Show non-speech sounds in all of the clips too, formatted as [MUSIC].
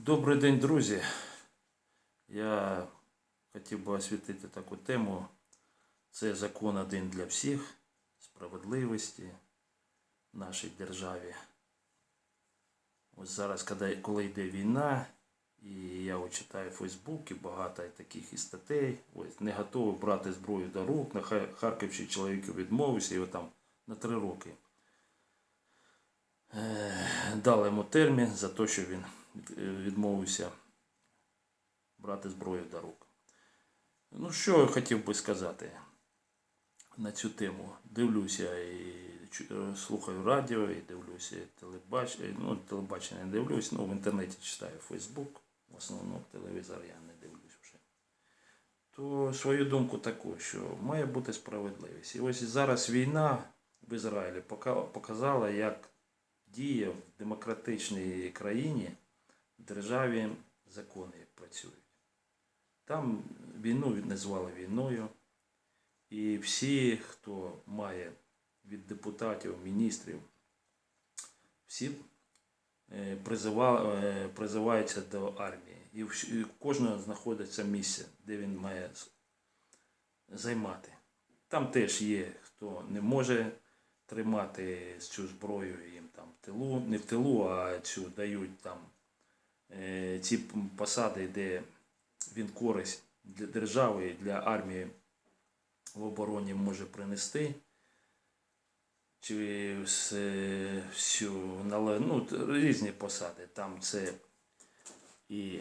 Добрий день, друзі. Я хотів би освітити таку тему. Це закон один для всіх, справедливості в нашій державі. Ось зараз, коли, йде війна, і я читаю в Фейсбуці багато таких і статей, ось не готовий брати зброю до рук, на Хар- Харківщині чоловік відмовився, його там на три роки. Е, Дали йому термін за те, що він відмовився брати зброю до рук. Ну, що я хотів би сказати на цю тему. Дивлюся і е, слухаю радіо, і дивлюся телебачення. Ну, телебачення не дивлюсь, ну в інтернеті читаю Фейсбук, в основному телевізор я не дивлюсь вже. То свою думку таку, що має бути справедливість. І ось зараз війна в Ізраїлі показала, як діє в демократичній країні, державі закони працюють. Там війну назвали війною, і всі, хто має від депутатів, міністрів, всі е, е, призиваються до армії. І в кожного знаходиться місце, де він має займати. Там теж є, хто не може тримати цю зброю їм там в тилу, не в тилу, а цю дають там ці посади, де він користь для держави і для армії в обороні може принести. Чи всю ну, різні посади. Там це і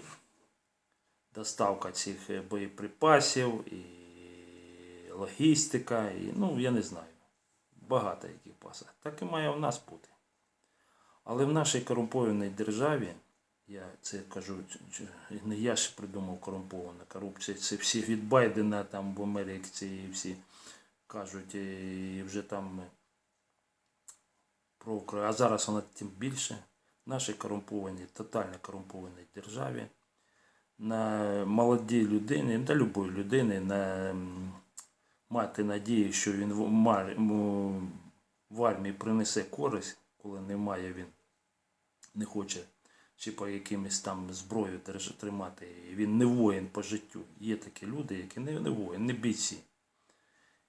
доставка цих е, боєприпасів, і логістика, і, ну, я не знаю, багато яких посад. Так і має в нас бути. Але в нашій корумпованій державі, я це кажу, не я ж придумав корумпована корупція, це всі від Байдена там в Америці і всі кажуть, і вже там про Україну. А зараз вона тим більше. В нашій корумпованій, тотально корумпованій державі на молодій людині, та любої людини, на мати надію, що він в армії принесе користь, коли немає він, не хоче чи по якимось там зброю тримати. Він не воїн по життю. Є такі люди, які не, не воїн, не бійці.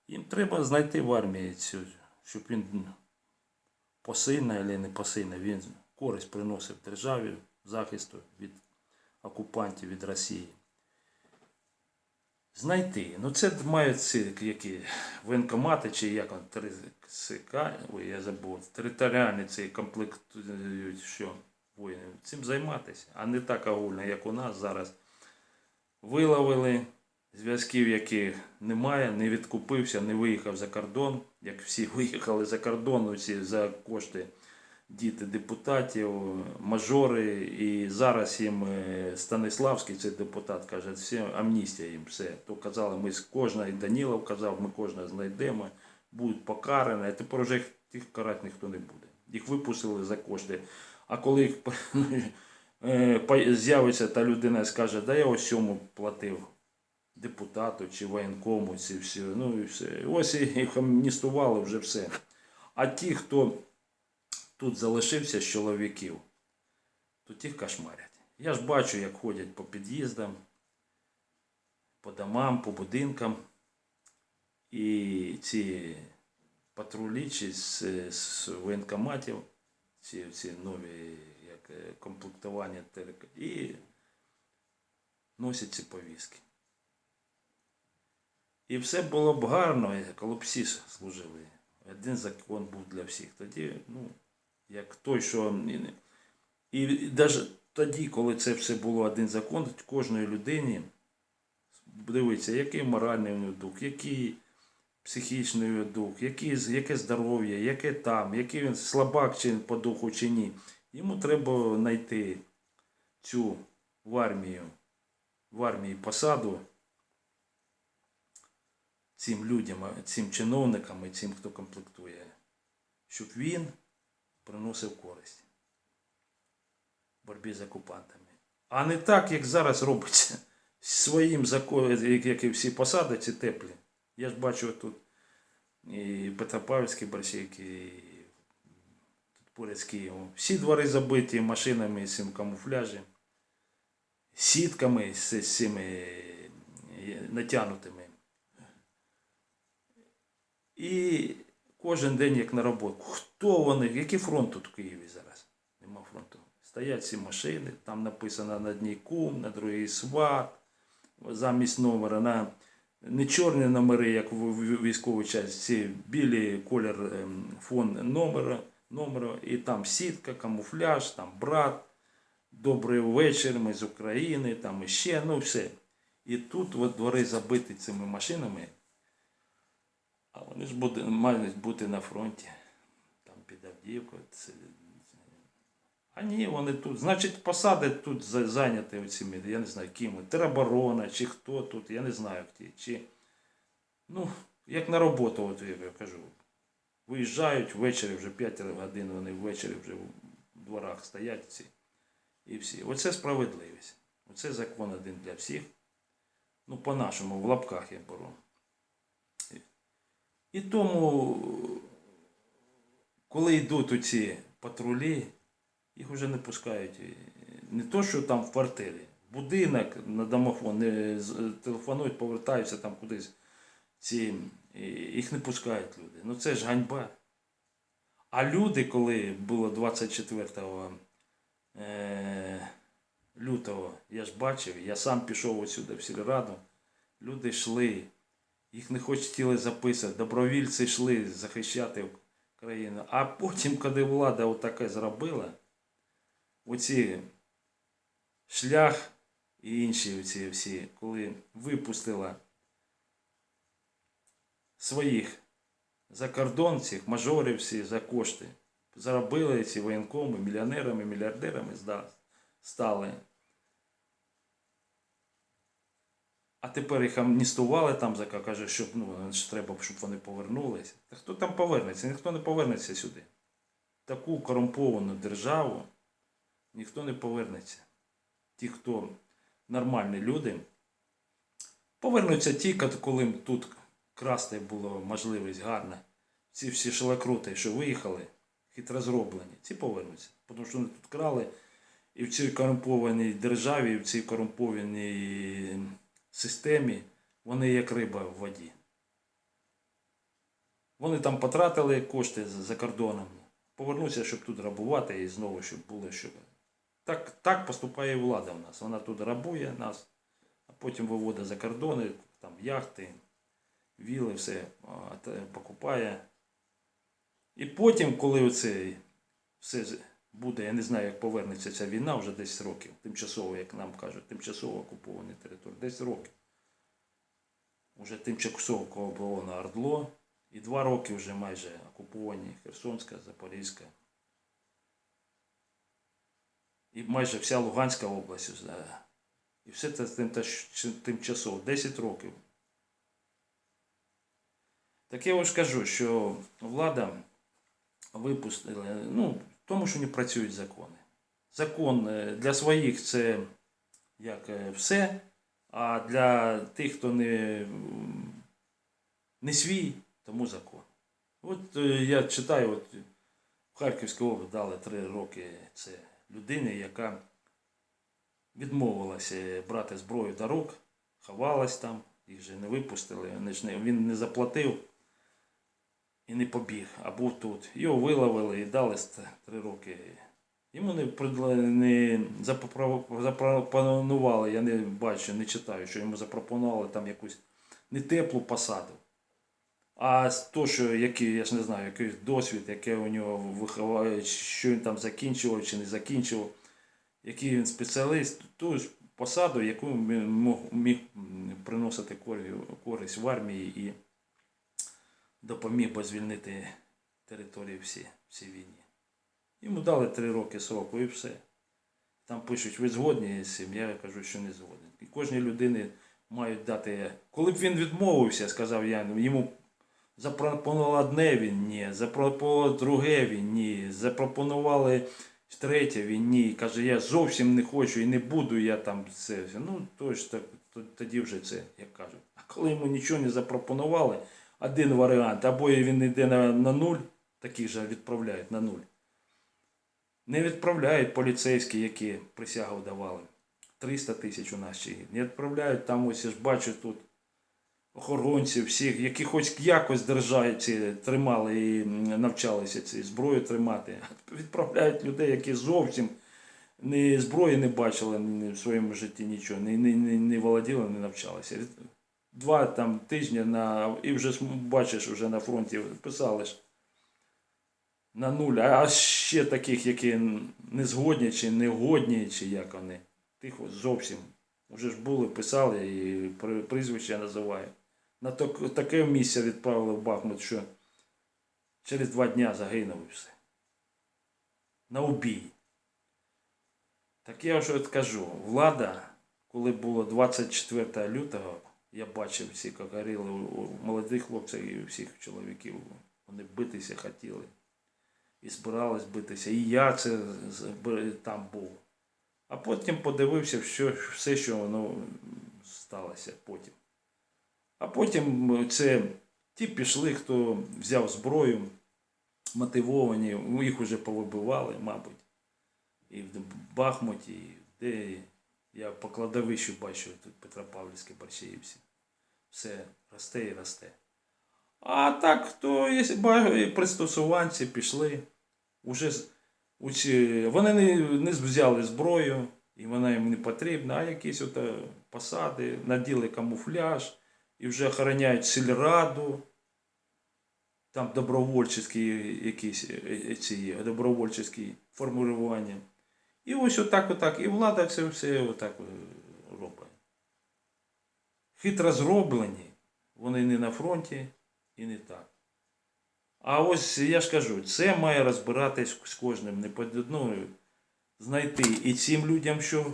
Їм треба знайти в армії цю, щоб він посильно або не посильно, він користь приносив державі захисту від окупантів від Росії. Знайти. Ну це мають ці які воєнкомати, чи як ТРСК, ой, я забув, територіальні ці комплектують, що воїни. Цим займатися, а не так огульно, як у нас зараз. Виловили зв'язків, яких немає, не відкупився, не виїхав за кордон, як всі [LAUGHS] виїхали за кордон, усі за кошти діти депутатів, мажори. І зараз їм е, Станиславський, цей депутат, каже, всі амністія їм все. То казали, ми з кожного, і Данілов казав, ми кожного знайдемо, будуть покарані, а тепер вже їх карати ніхто не буде. Їх випустили за кошти. А коли [LAUGHS] е, з'явиться та людина і скаже, да я ось цьому платив депутату чи воєнкому, ці всі, ну і все. Ось їх амністували вже все. А ті, хто тут залишився з чоловіків, то тих кошмарять. Я ж бачу, як ходять по під'їздам, по домам, по будинкам. І ці патрулі чи з, з воєнкоматів, ці, ці нові як, е, комплектування телек- і носять ці повістки. І все було б гарно, коли б всі служили. Один закон був для всіх. Тоді, ну, як той, що. І навіть тоді, коли це все було один закон, кожної людині дивиться, який моральний дух, який психічний дух, який, яке здоров'я, яке там, який він слабак чи по духу чи ні. Йому треба знайти цю в армію, в армії посаду цим людям, цим чиновникам і цим, хто комплектує, щоб він приносив користь в боротьбі з окупантами. А не так, як зараз робиться своїм законом, як і всі посади, ці теплі. Я ж бачу тут і Петропавлівські борщики, і тут поряд з Києвом. Всі двори забиті машинами з цим камуфляжем. сітками з, цими е, натягнутими. І кожен день як на роботу. Хто вони? Який фронт тут в Києві зараз? Нема фронту. Стоять ці машини, там написано на одній кум, на другій сват, замість номера на не чорні номери, як в військовій часті, білі колір ем, фон номера, номера, і там сітка, камуфляж, там брат, добрий вечір, ми з України, там іще, ну все. І тут от двори забиті цими машинами, а вони ж буде, мають бути на фронті, там під Авдіївкою. А ні, вони тут. Значить, посади тут зайняті оцими, я не знаю, ким. Тероборона, чи хто тут, я не знаю хто. Чи, ну, як на роботу, от я кажу. Виїжджають ввечері вже 5 годин, вони ввечері вже в дворах стоять ці. І всі. Оце справедливість. Оце закон один для всіх. Ну, по-нашому, в лапках я беру. І тому, коли йдуть оці патрулі, їх вже не пускають. е, Не то, що там в квартирі, будинок на домофон, не телефонують, повертаються там кудись. Ці, їх не пускають люди. Ну це ж ганьба. А люди, коли було 24 е, лютого, я ж бачив, я сам пішов отсюди в сільраду, люди йшли, їх не хотіли записати, добровільці йшли захищати країну. А потім, коли влада отаке зробила, оці шлях і інші оці всі, коли випустила своїх закордонців, мажорів всі за кошти, заробили ці воєнкоми, мільйонерами, мільярдерами стали. А тепер їх амністували там, каже, щоб ну, треба, щоб вони повернулися. Та хто там повернеться? Ніхто не повернеться сюди. Таку корумповану державу ніхто не повернеться. Ті, хто нормальні люди, повернуться ті, коли тут красти було можливість гарна. Ці всі шелакрути, що виїхали, хитро зроблені, ці повернуться. Тому що вони тут крали і в цій корумпованій державі, і в цій корумпованій системі вони як риба в воді. Вони там потратили кошти за кордоном, повернуться, щоб тут рабувати і знову, щоб було щоб. Так, так поступає влада в нас. Вона тут рабує нас, а потім виводить за кордони, там яхти, віли, все покупає. І потім, коли оце все буде, я не знаю, як повернеться ця війна вже 10 років, тимчасово, як нам кажуть, тимчасово окуповані території, 10 років. Уже тимчасово окуповано Ордло, і два роки вже майже окуповані Херсонська, Запорізька. І майже вся Луганська область. І все це тим- тимчасово, 10 років. Так я ж кажу, що влада випустила, ну, тому що не працюють закони. Закон е, для своїх це як е, все, а для тих, хто не, не свій, тому закон. От е, я читаю, от в Харківській області дали три роки це людині, яка відмовилася брати зброю до рук, ховалась там, їх же не випустили, він не заплатив і не побіг, а був тут. Його виловили і дали три роки. Йому не, не запропонували, я не бачу, не читаю, що йому запропонували там якусь не теплу посаду. А то, що який, я ж не знаю, якийсь досвід, яке у нього виховає, що він там закінчував чи не закінчував, який він спеціаліст, ту ж посаду, яку він міг приносити користь в армії і допоміг би звільнити території всі, всі війні. Йому дали три роки сроку і все. Там пишуть, ви згодні з цим, я кажу, що не згоден. І кожній людині мають дати. Коли б він відмовився, сказав я, йому запропонували одне він ні, запропонували друге він ні, запропонували третє він ні. Каже, я зовсім не хочу і не буду я там це. все». Ну, то ж так, тоді вже це, як кажуть. А коли йому нічого не запропонували, один варіант, або він йде на, на нуль, таких же відправляють на нуль. Не відправляють поліцейські, які присягу давали. 300 тисяч у нас чи не відправляють там ось я ж бачу тут охоронців всіх, які хоч якось держави ці тримали і навчалися ці зброю тримати. [LAUGHS] Відправляють людей, які зовсім ні зброї не бачили в своєму житті нічого, ні, ні, ні, не володіли, не навчалися. Два там тижні на, і вже бачиш, вже на фронті писали ж на нуль, а ще таких, які не згодні чи не годні, чи як вони. Тих зовсім. Уже ж були, писали і при- прізвище називаю. На таке місце відправили в Бахмут, що через два дня загинув і все. На убій. Так я вже кажу, влада, коли було 24 лютого, я бачив всі, як горіли у- у молодих хлопців і у всіх чоловіків. Вони битися хотіли. І збирались битися. І я це там був. А потім подивився, що, все, що воно сталося потім. А потім це ті пішли, хто взяв зброю, мотивовані, їх вже повибивали, мабуть. І в Бахмуті, і де я по кладовищу бачу тут Петропавлівське Борщаївці. Все росте і росте. А так, то є пристосуванці пішли. Уже ці- вони не, не взяли зброю, і вона їм не потрібна, а якісь от е, посади, наділи камуфляж і вже охороняють сільраду. Там добровольчі якісь е, е, ці добровольчі формулювання. І ось отак, отак. І влада це все отак е, робить. Хитро зроблені, вони не на фронті і не так. А ось я ж кажу, це має розбиратись з кожним, не під одною знайти і цим людям, що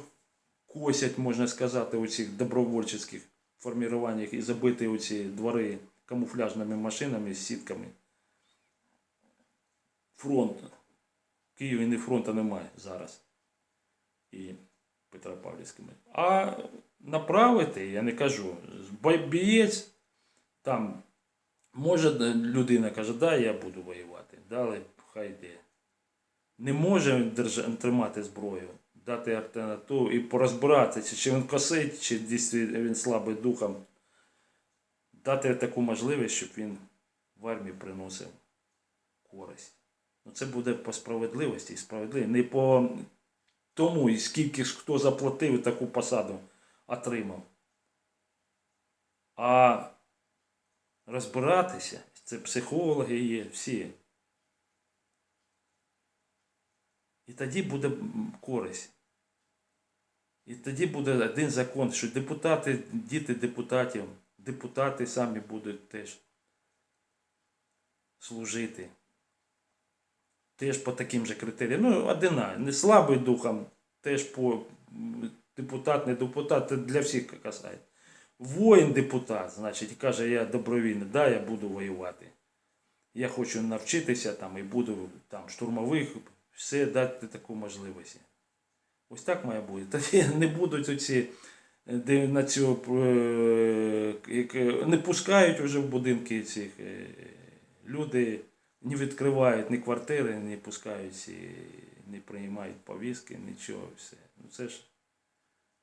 косять, можна сказати, у цих добровольчих формуваннях і забити оці двори камуфляжними машинами сітками. Фронт. В Києві не фронту немає зараз. І Петропавлівськими. А направити, я не кажу, бієць там Може, людина каже, да, я буду воювати, дали, хай йде. Не може держа- тримати зброю, дати альтернативу і порозбиратися, чи він косить, чи дійсно він слабий духом. Дати таку можливість, щоб він в армії приносив користь. Ну, це буде по справедливості і справедливо. Не по тому, і скільки ж хто заплатив і таку посаду отримав. А розбиратися. Це психологи є, всі. І тоді буде користь. І тоді буде один закон, що депутати, діти депутатів, депутати самі будуть теж служити. Теж по таким же критеріям. Ну, одина, не слабий духом, теж по депутат, не депутат, це для всіх касається. Воїн депутат, значить, каже, я добровільно, да, я буду воювати. Я хочу навчитися там і буду там штурмових, все дати таку можливість. Ось так має бути. Тоді не будуть оці, де на цю е, е, не пускають вже в будинки цих е, люди, не відкривають ні квартири, не пускають, не приймають повістки, нічого. Все. Ну, це ж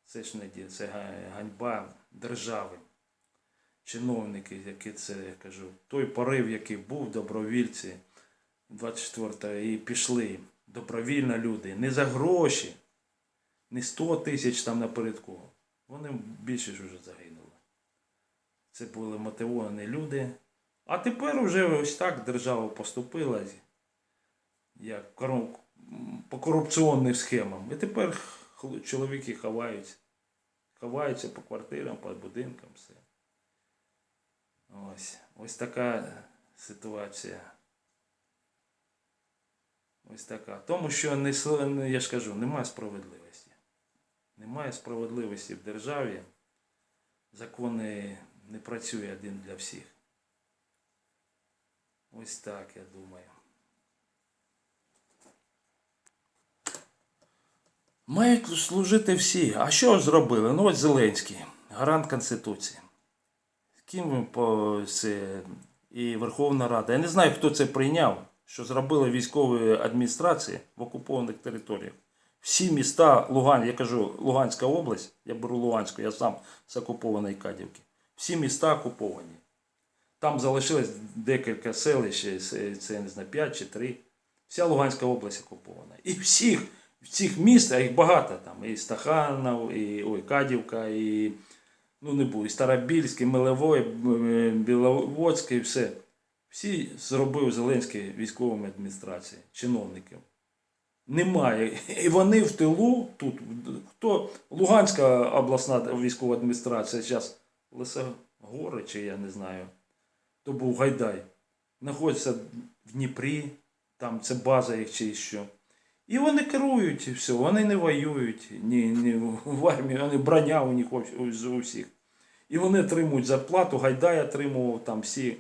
це ж не ді, це ганьба держави. Чиновники, які це я кажу, той порив, який був, добровільці 24-го, і пішли добровільно люди, не за гроші, не 100 тисяч там напередку. Вони більше ж вже загинули. Це були мотивовані люди. А тепер вже ось так держава поступила як по корупційним схемам. І тепер чоловіки ховаються. Ховаються по квартирам, по будинкам, все. Ось. Ось така ситуація. Ось така. Тому що не, я ж кажу, немає справедливості. Немає справедливості в державі. Закони не працює один для всіх. Ось так, я думаю. Мають служити всі. А що зробили? Ну ось Зеленський, гарант Конституції. З ким він і Верховна Рада. Я не знаю, хто це прийняв, що зробили військові адміністрації в окупованих територіях. Всі міста Луган, я кажу, Луганська область, я беру Луганську, я сам з окупованої Кадівки. Всі міста окуповані. Там залишилось декілька селищ, це, це я не знаю, 5 чи 3. Вся Луганська область окупована. І всіх, всіх міст, а їх багато там. І Стаханов, і ой, Кадівка, і ну не буду, і Старобільський, Миловой, Б- Біловодський, все. Всі зробив Зеленський військовими адміністрації, чиновників. Немає. І вони в тилу тут. Хто Луганська обласна військова адміністрація, зараз Лисогори, чи я не знаю, то був Гайдай. Знаходиться в Дніпрі, там це база їх чи що. І вони керують і все, вони не воюють ні, ні в армії, вони броня у них у, всіх. І вони отримують зарплату, Гайдай отримував там всі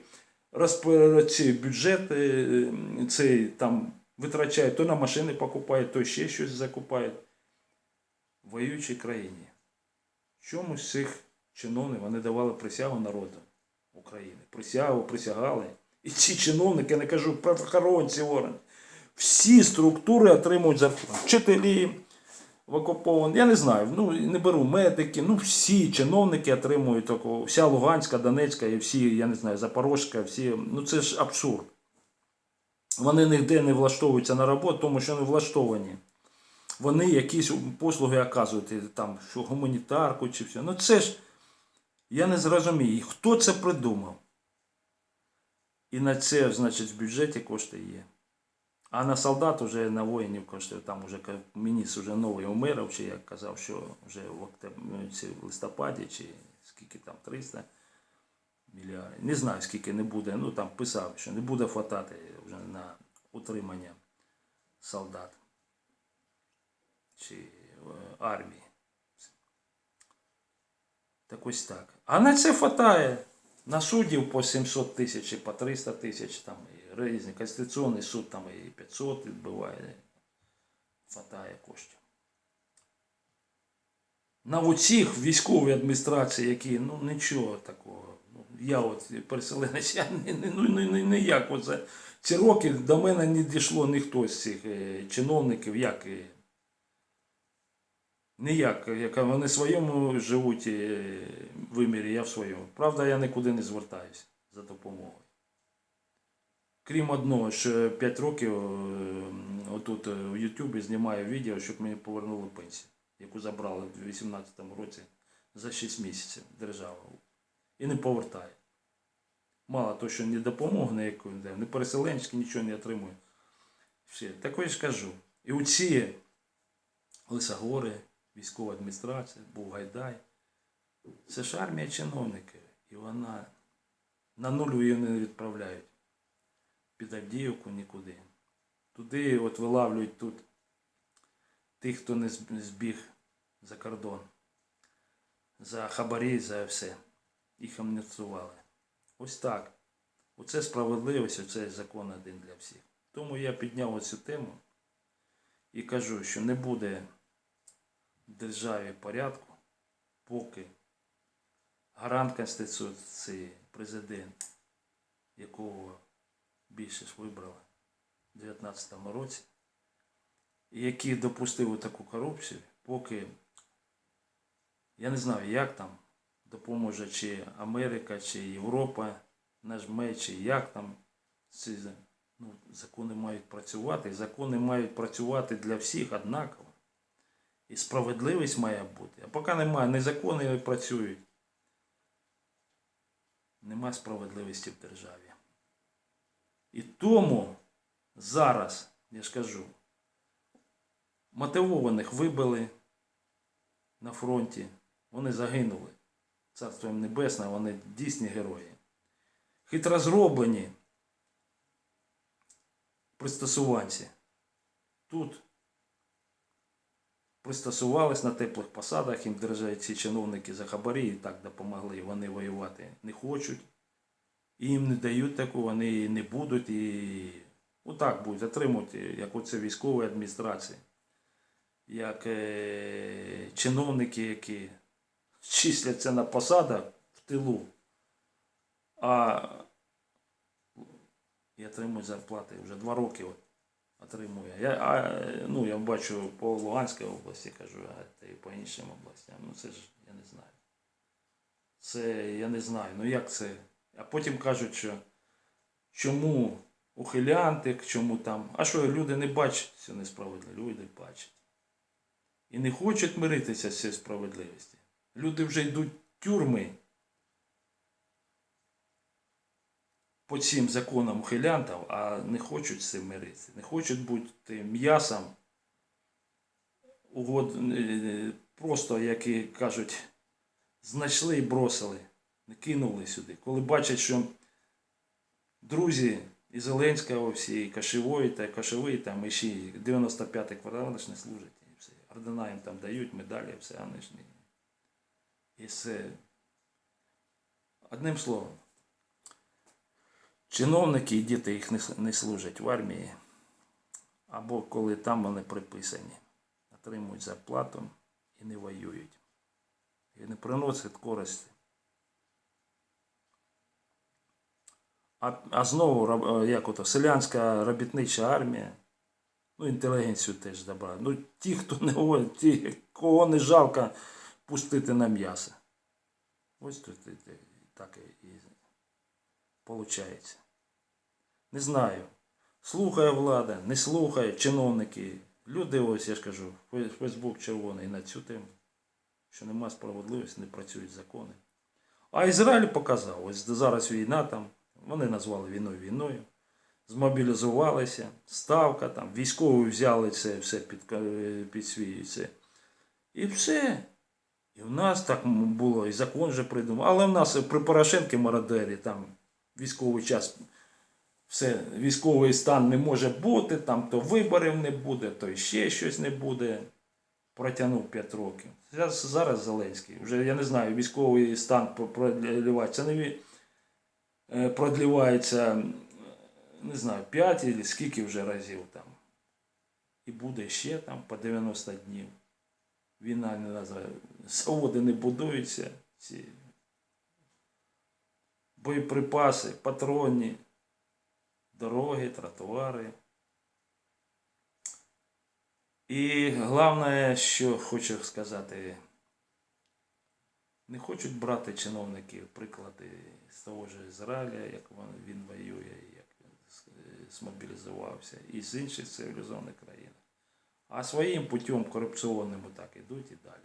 ці бюджети, е, цей там витрачають, то на машини покупають, то ще щось закупають. В воюючій країні. Чомусь цих чиновників вони давали присягу народу України. Присягу, присягали. І ці чиновники, я не кажу, правоохоронці органи, всі структури отримують зарплату. Вчителі в я не знаю, ну не беру медики, ну всі чиновники отримують такого, вся Луганська, Донецька і всі, я не знаю, Запорожська, всі, ну це ж абсурд. Вони ніде не влаштовуються на роботу, тому що не влаштовані. Вони якісь послуги оказують, там, що гуманітарку чи все. Ну це ж, я не зрозумію, хто це придумав. І на це, значить, в бюджеті кошти є. А на солдат уже на воїнів кошти, там уже міністр вже новий умирав, чи як казав, що вже в, в листопаді, чи скільки там 300 мільярдів. Не знаю, скільки не буде. Ну там писав, що не буде хватати вже на утримання солдат чи е, армії. Так ось так. А на це хватає. На суддів по 700 тисяч по 300 тисяч, там різні. Конституційний суд там і 500 відбиває. Хватає коштів. На оцих військовій адміністрації, які ну нічого такого. Ну, я от переселенець, я ну, ніяк. Оце, ці роки до мене не дійшло ніхто з цих е, чиновників, як і Ніяк, яка вони в своєму живуть е, вимірі, я в своєму. Правда, я нікуди не звертаюся за допомогою. Крім одного, що 5 років е, отут е, в Ютубі знімаю відео, щоб мені повернули пенсію, яку забрали в 2018 році за 6 місяців держава. І не повертає. Мало того, що ні допомоги ніякої, не переселенські нічого не отримує. Все. Такое ж кажу. І у ці Лисогори, військова адміністрація, був Гайдай. Це ж армія чиновників. І вона на нуль її не відправляють. Під Авдіївку нікуди. Туди от вилавлюють тут тих, хто не збіг за кордон. За хабарі, за все. Їх амністували. Ось так. Оце справедливість, оце закон один для всіх. Тому я підняв оцю тему і кажу, що не буде в державі порядку, поки гарант Конституції, президент, якого більшість вибрала в 2019 році, і який допустив таку корупцію, поки я не знаю, як там допоможе чи Америка, чи Європа нажме, чи як там ці ну, закони мають працювати, закони мають працювати для всіх однаково. І справедливість має бути. А поки немає, не закони працюють. Нема справедливості в державі. І тому зараз, я ж кажу, мотивованих вибили на фронті, вони загинули. Царство їм небесне, вони дійсні герої. Хитро зроблені пристосуванці. Тут пристосувались на теплих посадах, їм держать ці чиновники за хабарі і так допомогли, вони воювати не хочуть. І їм не дають таку, вони не будуть і отак будуть отримувати, як оце військової адміністрації, як е, чиновники, які числяться на посадах в тилу, а і отримують зарплати вже два роки. От отримує. Я, а, ну, я бачу по Луганській області, кажу, а і по іншим областям. Ну це ж я не знаю. Це я не знаю. Ну як це? А потім кажуть, що чому ухилянти, чому там. А що люди не бачать цю несправедливість? Люди бачать. І не хочуть миритися з цією справедливістю. Люди вже йдуть в тюрми по цим законам ухилянтів, а не хочуть з цим миритися. Не хочуть бути м'ясом угод, е, просто, як і кажуть, знайшли і бросили, не кинули сюди. Коли бачать, що друзі і Зеленського всі, і Кашевої, та Кашевий, там і ще 95-й квартал, вони ж не служать. І все. Ордена їм там дають, медалі, все, вони ж не. І все. Одним словом, чиновники і діти їх не, служать в армії, або коли там вони приписані, отримують зарплату і не воюють. І не приносять користі. А, а знову е, як ото, селянська робітнича армія, ну, інтелігенцію теж добра. Ну, ті, хто не ті, кого не жалко пустити на м'ясо. Ось тут так і, виходить. Не знаю. Слухає влада, не слухає чиновники. Люди, ось я ж кажу, Фе- Фейсбук червоний на цю тему, що нема справедливості, не працюють закони. А Ізраїль показав, ось зараз війна там, вони назвали війною війною, змобілізувалися, ставка там, військові взяли це все під, під свій це. І все. І в нас так було, і закон вже придумав. Але в нас при Порошенки мародері, там військовий час, все, військовий стан не може бути, там то виборів не буде, то ще щось не буде. Протягнув 5 років. Зараз, зараз Зеленський. Вже я не знаю, військовий стан про- продлівається. Не е, продлівається, не знаю, 5 чи скільки вже разів там. І буде ще там по 90 днів. Війна не називає. Заводи не будуються. Ці боєприпаси, патронні, дороги, тротуари. І головне, що хочу сказати, не хочуть брати чиновників приклади з того ж Ізраїля, як він- воює, як він змобілізувався, і з інших цивілізованих країн. А своїм путем корупційним так ідуть і далі.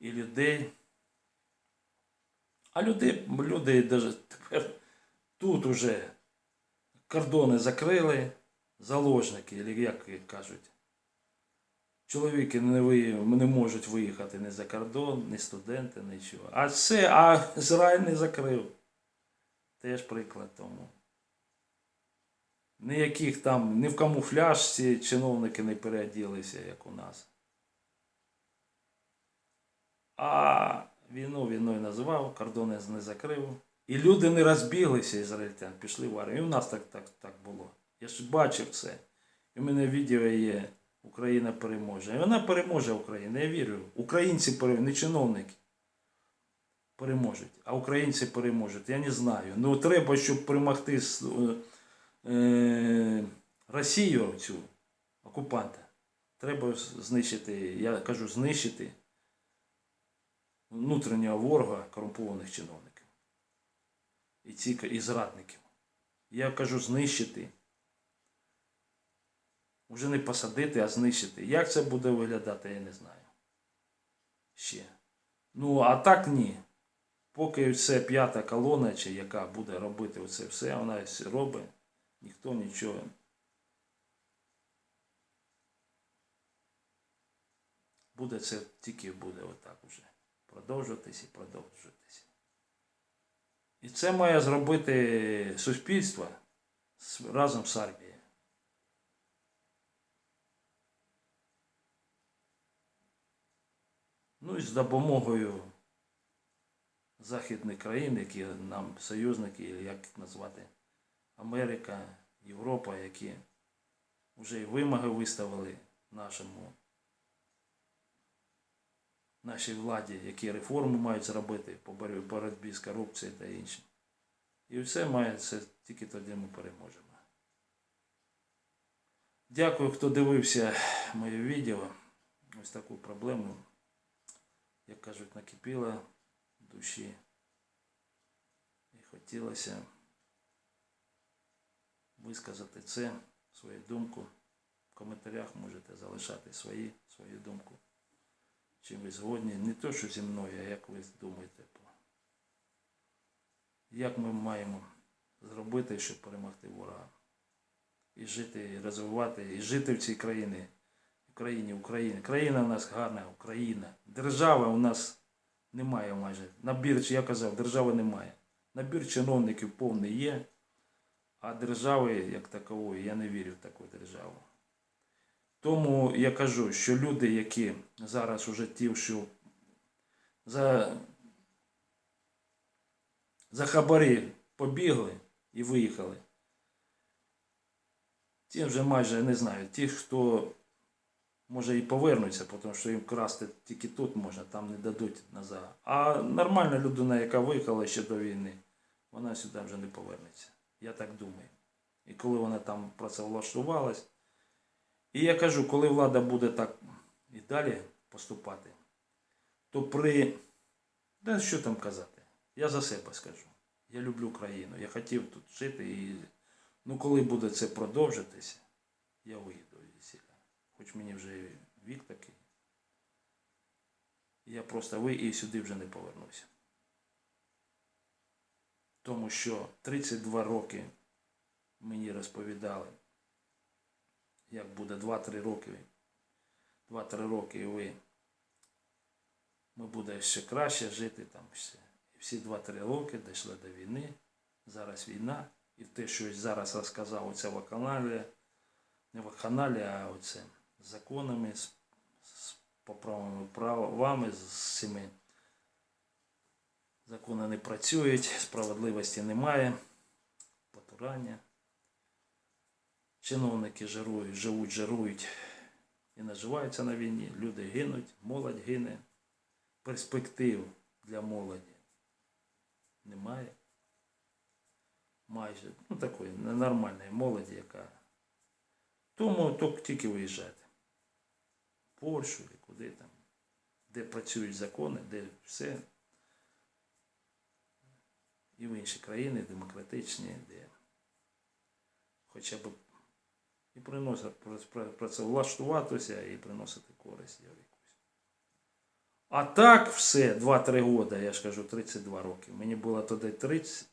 І людей. А люди, люди даже тепер тут уже кордони закрили, заложники, як кажуть. Чоловіки не, ви, не можуть виїхати ні за кордон, ні студенти, нічого. А це, а Ізраїль не закрив. Теж приклад тому. Ніяких там, ні в камуфляжці чиновники не переоділися, як у нас. А війну війною називав, кордони не закрив. І люди не розбіглися, ізраїльтян, пішли в армію. І в нас так, так, так було. Я ж бачив це. І в мене відео є. Україна переможе. І вона переможе Україна, я вірю. Українці переможуть, не чиновники. Переможуть, а українці переможуть. Я не знаю. Ну треба, щоб перемогти е, е, Росію цю окупанта. Треба знищити, я кажу, знищити внутрішнього ворога корумпованих чиновників. І ці і зрадників. Я кажу, знищити. Уже не посадити, а знищити. Як це буде виглядати, я не знаю. Ще. Ну, а так ні. Поки це п'ята колона, чи яка буде робити оце все, вона все робить, ніхто нічого. Буде це тільки буде отак уже. Продовжуватись і продовжуватись. І це має зробити суспільство разом з армією. Ну і з допомогою західних країн, які нам союзники, як їх назвати, Америка, Європа, які вже і вимоги виставили нашому нашій владі, які реформи мають зробити по боротьбі- з корупцією та іншим. І все має це тільки тоді ми переможемо. Дякую, хто дивився моє відео. Ось таку проблему, як кажуть, накипіла душі. І хотілося висказати це, свою думку. В коментарях можете залишати свої, свою думку. Чи ви згодні? Не то, що зі мною, а як ви думаєте. Як ми маємо зробити, щоб перемогти ворога? І жити, і розвивати, і жити в цій країні. Україні. Країна у нас гарна, Україна. Держава у нас немає майже. Набір, я казав, держави немає. Набір чиновників повний є, а держави як такової, я не вірю в таку державу. Тому я кажу, що люди, які зараз уже ті, що за, за хабарі побігли і виїхали, ті вже майже не знаю, ті, хто може і повернуться, тому що їм красти тільки тут можна, там не дадуть назад. А нормальна людина, яка виїхала ще до війни, вона сюди вже не повернеться. Я так думаю. І коли вона там працевлаштувалась, і я кажу, коли влада буде так і далі поступати, то при. Да що там казати? Я за себе скажу. Я люблю країну. Я хотів тут жити і. Ну, коли буде це продовжитися, я уїду. Хоч мені вже вік такий. Я просто ви і сюди вже не повернуся. Тому що 32 роки мені розповідали, як буде 2-3 роки. 2-3 роки і ви. Ми буде ще краще жити там все. І всі 2-3 роки дійшли до війни. Зараз війна. І те, що зараз розказав оце вакханалія, не вакханалія, а оце законами, з, з поправами правами, з цими закони не працюють, справедливості немає, потурання. Чиновники жирують, живуть, жирують і наживаються на війні. Люди гинуть, молодь гине. Перспектив для молоді немає майже, ну такої ненормальної молоді, яка. Тому тільки виїжджати. Польщу і куди там, де працюють закони, де все. І в інші країни демократичні, де хоча б і приносить працевлаштуватися і приносити користь якусь. А так все, 2-3 роки, я ж кажу, 32 роки. Мені було тоді 30.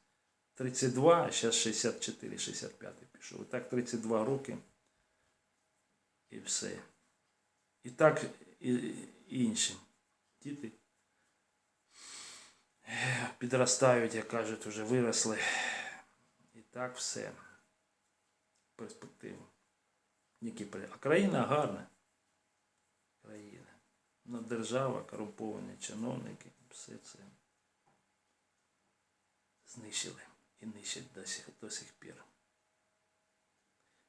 32, а зараз 64, 65 пішов. І так 32 роки. І все. І так і, і інші. Діти підростають, як кажуть, вже виросли. І так все. Перспективу. Які А країна гарна. Країна. Ну, держава, корумповані чиновники, все це знищили і нищать до сих, до сих пір.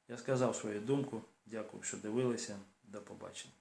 Я сказав свою думку. Дякую, що дивилися. До побачення.